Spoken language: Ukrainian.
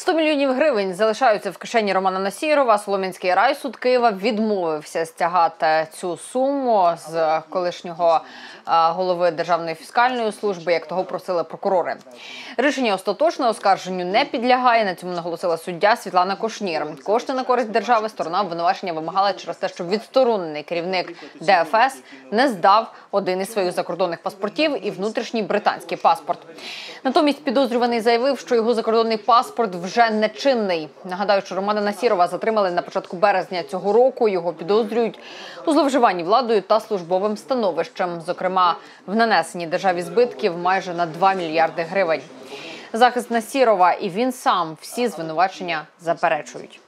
100 мільйонів гривень залишаються в кишені Романа Насірова. Солом'янський райсуд Києва відмовився стягати цю суму з колишнього голови Державної фіскальної служби, як того просили прокурори. Рішення остаточно оскарженню не підлягає. На цьому наголосила суддя Світлана Кошнір. Кошти на користь держави сторона обвинувачення вимагала через те, що відсторонений керівник ДФС не здав один із своїх закордонних паспортів і внутрішній британський паспорт. Натомість підозрюваний заявив, що його закордонний паспорт вже не чинний. Нагадаю, що Романа Насірова затримали на початку березня цього року. Його підозрюють у зловживанні владою та службовим становищем, зокрема в нанесенні державі збитків майже на 2 мільярди гривень. Захист Насірова і він сам всі звинувачення заперечують.